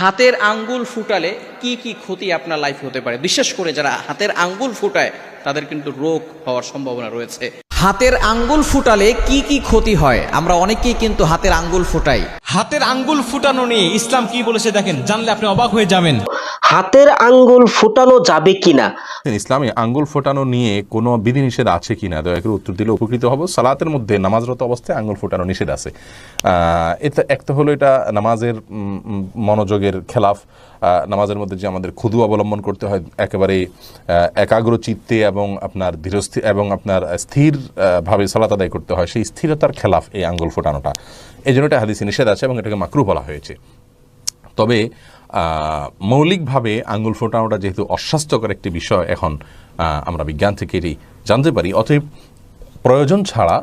হাতের আঙ্গুল ফুটালে কি কি ক্ষতি আপনার লাইফ হতে পারে? বিশেষ করে যারা হাতের আঙ্গুল ফুটায়, তাদের কিন্তু রোগ হওয়ার সম্ভাবনা রয়েছে। হাতের আঙ্গুল ফুটালে কি কি ক্ষতি হয়? আমরা অনেকেই কিন্তু হাতের আঙ্গুল ফুটাই। হাতের আঙ্গুল ফুটানো নিয়ে ইসলাম কি বলেছে দেখেন? জানলে আপনি অবাক হয়ে যাবেন। হাতের আঙ্গুল ফোটানো যাবে কিনা? ইসলামে আঙ্গুল ফোটানো নিয়ে কোনো বিধিনিষেধ আছে কিনা? দয়া করে উত্তর দিলে উপকৃত হব। সালাতের মধ্যে নামাজরত অবস্থায় আঙ্গুল ফোটানো নিষেধ আছে। এটা একটা হলো এটা নামাজের মনোযোগের খেলাফ। নামাজের মধ্যে যে আমাদের ক্ষুদু অবলম্বন করতে হয় একেবারে একাগ্র চিত্তে এবং আপনার ধীরস্থির এবং আপনার স্থির আহ, ভাবে সালাত আদায় করতে হয় সেই স্থিরতার খেলাফ এই আঙ্গুল ফোটানোটা। এই জন্য এটা হাদিসে নিষেধ আছে এবং এটাকে মাকরু বলা হয়েছে। তবে মৌলিকভাবে আঙ্গুল ফোটানোটা যেহেতু অস্বাস্থ্যকর একটি বিষয়, এখন আমরা বিজ্ঞান থেকেই জানতে পারি। অতএব প্রয়োজন ছাড়া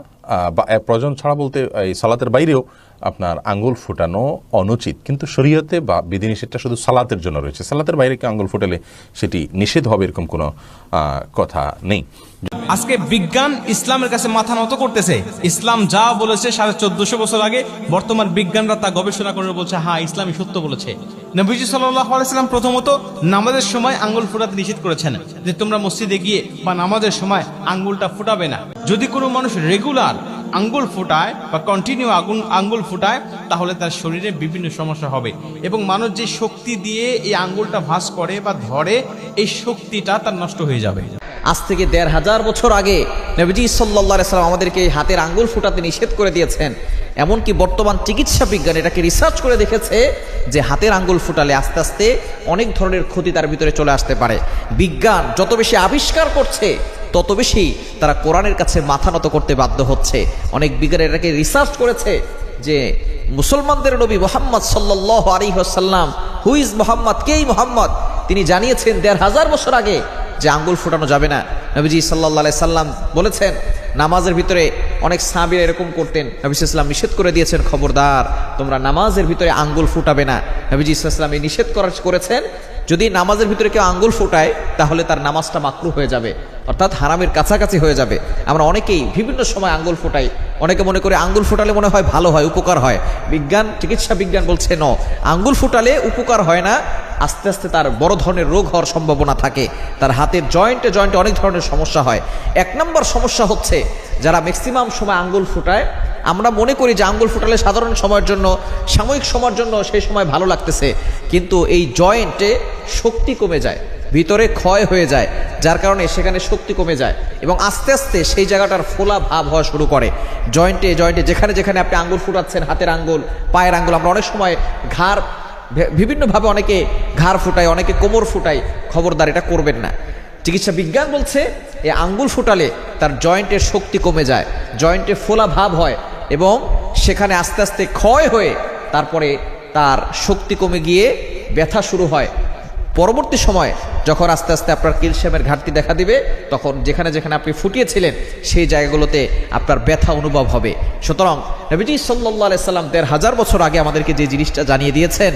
বা প্রয়োজন ছাড়া বলতে এই সালাতের বাইরেও আপনার আঙ্গুল ফোটানো অনুচিত। কিন্তু শরীয়তে বা বিধিনিষেধটা শুধু সালাতের জন্য রয়েছে। সালাতের বাইরে কেউ আঙ্গুল ফোটালে সেটি নিষেধ হবে এরকম কোনো কথা নেই। আজকে বিজ্ঞান ইসলামের কাছে মাথা নত করতেছে। ইসলাম যা বলেছে সাড়ে চোদ্দশো বছর আগে, বর্তমান বিজ্ঞানরা তা গবেষণা করে বলছে হ্যাঁ ইসলামই সত্য বলেছে। নবীজি আলাইসাল্লাম প্রথমত নামাজের সময় আঙ্গুল ফুটাতে নিষেধ করেছেন যে তোমরা মসজিদে গিয়ে বা নামাজের সময় আঙ্গুলটা ফুটাবে না। যদি কোনো মানুষ রেগুলার আঙ্গুল ফুটায় বা কন্টিনিউ আগুন, আঙ্গুল ফুটায়, তাহলে তার শরীরে বিভিন্ন সমস্যা হবে। এবং মানুষ যে শক্তি দিয়ে এই আঙ্গুলটা ভাস করে বা ধরে, এই শক্তিটা তার নষ্ট হয়ে যাবে। আজ থেকে দেড় হাজার বছর আগে নবীজি সাল্লা সাল্লাম আমাদেরকে এই হাতের আঙ্গুল ফুটাতে নিষেধ করে দিয়েছেন। এমনকি বর্তমান চিকিৎসা বিজ্ঞান এটাকে রিসার্চ করে দেখেছে যে হাতের আঙ্গুল ফুটালে আস্তে আস্তে অনেক ধরনের ক্ষতি তার ভিতরে চলে আসতে পারে। বিজ্ঞান যত বেশি আবিষ্কার করছে, তত বেশি তারা কোরআনের কাছে মাথা নত করতে বাধ্য হচ্ছে। অনেক বিজ্ঞান এটাকে রিসার্চ করেছে যে মুসলমানদের নবী মোহাম্মদ সাল্লাহ আলী সাল্লাম হুইজ মোহাম্মদ কেই মোহাম্মদ? তিনি জানিয়েছেন দেড় হাজার বছর আগে যে আঙ্গুল ফুটানো যাবে না। নবীজি সাল্লাহ সাল্লাম বলেছেন, নামাজের ভিতরে অনেক সাহাবিরা এরকম করতেন। নবী ইসলাম নিষেধ করে দিয়েছেন, খবরদার, তোমরা নামাজের ভিতরে আঙ্গুল ফুটাবে না। নবীজি ইসলাম এই নিষেধ করেছেন, যদি নামাজের ভিতরে কেউ আঙ্গুল ফোটায়, তাহলে তার নামাজটা মাকরু হয়ে যাবে, অর্থাৎ হারামের কাছাকাছি হয়ে যাবে। আমরা অনেকেই বিভিন্ন সময় আঙ্গুল ফোটাই অনেকে মনে করে আঙ্গুল ফোটালে মনে হয় ভালো হয়, উপকার হয়। বিজ্ঞান, চিকিৎসা বিজ্ঞান বলছে ন আঙ্গুল ফোটালে উপকার হয় না, আস্তে আস্তে তার বড় ধরনের রোগ হওয়ার সম্ভাবনা থাকে। তার হাতের জয়েন্টে জয়েন্টে অনেক ধরনের সমস্যা হয়। এক নম্বর সমস্যা হচ্ছে, যারা ম্যাক্সিমাম সময় আঙ্গুল ফোটায়, আমরা মনে করি যে আঙ্গুল ফোটালে সাধারণ সময়ের জন্য, সাময়িক সময়ের জন্য সেই সময় ভালো লাগতেছে। কিন্তু এই জয়েন্টে শক্তি কমে যায়। ভিতরে ক্ষয় হয়ে যায়, যার কারণে সেখানে শক্তি কমে যায় এবং আস্তে আস্তে সেই জায়গাটার ফোলা ভাব হওয়া শুরু করে। জয়েন্টে জয়েন্টে, যেখানে যেখানে আপনি আঙ্গুল ফুটাচ্ছেন, হাতের আঙ্গুল, পায়ের আঙ্গুল, আমরা অনেক সময় ঘাড় বিভিন্নভাবে অনেকে ঘাড় ফুটায় অনেকে কোমর ফুটায় খবরদার এটা করবেন না। চিকিৎসা বিজ্ঞান বলছে, এ আঙ্গুল ফুটালে তার জয়েন্টের শক্তি কমে যায়, জয়েন্টে ফোলা ভাব হয় এবং সেখানে আস্তে আস্তে ক্ষয় হয়ে তারপরে তার শক্তি কমে গিয়ে ব্যথা শুরু হয়। পরবর্তী সময় যখন আস্তে আস্তে আপনার ক্যালসিয়ামের ঘাটতি দেখা দিবে, তখন যেখানে যেখানে আপনি ফুটিয়েছিলেন, সেই জায়গাগুলোতে আপনার ব্যথা অনুভব হবে। সুতরাং নবীজি সাল্লাহ সাল্লাম দেড় হাজার বছর আগে আমাদেরকে যে জিনিসটা জানিয়ে দিয়েছেন,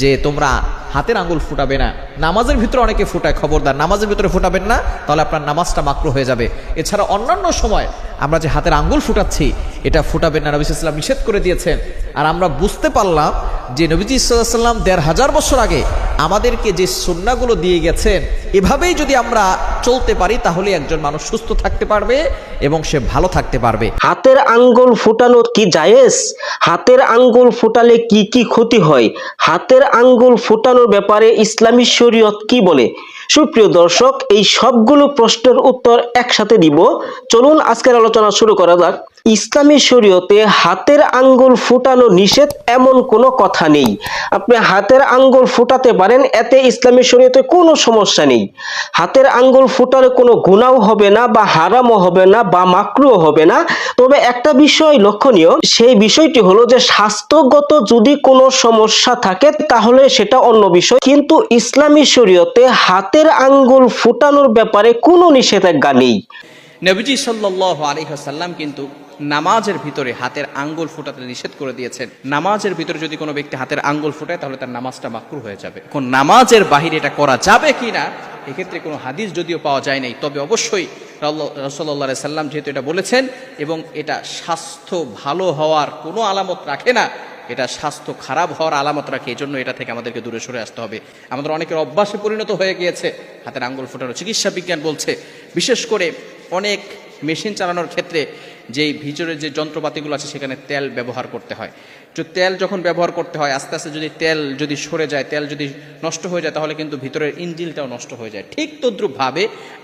যে তোমরা হাতের আঙ্গুল ফুটাবে না, নামাজের ভিতরে অনেকে ফুটায়, খবরদার, নামাজের ভিতরে ফুটাবেন না, তাহলে আপনার নামাজটা মাকরু হয়ে যাবে। এছাড়া অন্যান্য সময় আমরা যে হাতের আঙ্গুল ফুটাচ্ছি, এটা ফুটাবেন না। নবী ইসলাম নিষেধ করে দিয়েছেন। আর আমরা বুঝতে পারলাম যে নবীজি সাল্লাম দেড় হাজার বছর আগে আমাদেরকে যে সুন্নাগুলো দিয়ে গেছেন, এভাবেই যদি আমরা চলতে পারি, তাহলে একজন মানুষ সুস্থ থাকতে পারবে এবং সে ভালো থাকতে পারবে। হাতের আঙ্গুল ফুটানো কি জায়েজ? হাতের আঙ্গুল ফুটালে কি কি ক্ষতি হয়? হাতের আঙ্গুল ফুটানোর ব্যাপারে ইসলামী শরীয়ত কি বলে? সুপ্রিয় দর্শক, এই সবগুলো প্রশ্নের উত্তর একসাথে দিব। চলুন আজকের আলোচনা শুরু করা যাক। ইসলামী শরীয়তে হাতের আঙ্গুল ফুটানো নিষেধ এমন কোনো কথা নেই। আপনি হাতের আঙ্গুল ফুটাতে পারেন, এতে ইসলামী শরীয়তে কোনো সমস্যা নেই। হাতের আঙ্গুল ফুটালে কোনো গুণাও হবে না বা হারামও হবে না বা মাকরুও হবে না। তবে একটা বিষয় লক্ষণীয়, সেই বিষয়টি হলো যে স্বাস্থ্যগত যদি কোনো সমস্যা থাকে, তাহলে সেটা অন্য বিষয়। কিন্তু ইসলামী শরীয়তে হাতের আঙ্গুল ফুটানোর ব্যাপারে কোনো নিষেধাজ্ঞা নেই। নবীজি সাল্লাহ আলিহাসাল্লাম কিন্তু নামাজের ভিতরে হাতের আঙ্গুল ফোটাতে নিষেধ করে দিয়েছেন। নামাজের ভিতরে যদি কোনো ব্যক্তি হাতের আঙ্গুল ফোটায়, তাহলে তার নামাজটা মাকরু হয়ে যাবে। কোন নামাজের বাহিরে এটা করা যাবে কি না এক্ষেত্রে কোনো হাদিস যদিও পাওয়া যায় নাই, তবে অবশ্যই রসল্লা সাল্লাম যেহেতু এটা বলেছেন এবং এটা স্বাস্থ্য ভালো হওয়ার কোনো আলামত রাখে না এটা স্বাস্থ্য খারাপ হওয়ার আলামত রাখে এই জন্য এটা থেকে আমাদেরকে দূরে সরে আসতে হবে। আমাদের অনেকের অভ্যাসে পরিণত হয়ে গিয়েছে, হাতের আঙ্গুল ফোটানো। চিকিৎসা বিজ্ঞান বলছে, বিশেষ করে অনেক মেশিন চালানোর ক্ষেত্রে যেই ভিতরে যে যন্ত্রপাতিগুলো আছে, সেখানে তেল ব্যবহার করতে হয়। তো তেল যখন ব্যবহার করতে হয়, আস্তে আস্তে যদি তেল যদি সরে যায়, তেল যদি নষ্ট হয়ে যায়, তাহলে কিন্তু ভিতরের ইঞ্জিনটাও নষ্ট হয়ে যায়। ঠিক তদ্রুপভাবে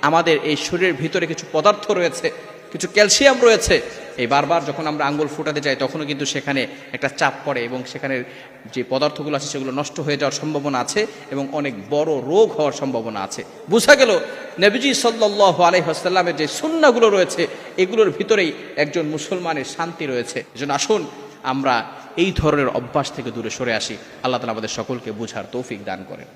আমাদের এই শরীরের ভিতরে কিছু পদার্থ রয়েছে, কিছু ক্যালসিয়াম রয়েছে এই বারবার যখন আমরা আঙ্গুল ফুটাতে যাই, তখনও কিন্তু সেখানে একটা চাপ পড়ে এবং সেখানে যে পদার্থগুলো আছে সেগুলো নষ্ট হয়ে যাওয়ার সম্ভাবনা আছে এবং অনেক বড় রোগ হওয়ার সম্ভাবনা আছে। বোঝা গেল নবীজি সাল্লাহ আলহামের যে সুন্নাগুলো রয়েছে, এগুলোর ভিতরেই একজন মুসলমানের শান্তি রয়েছে। এজন্য আসুন আমরা এই ধরনের অভ্যাস থেকে দূরে সরে আসি। আল্লাহ তালা আমাদের সকলকে বুঝার তৌফিক দান করেন।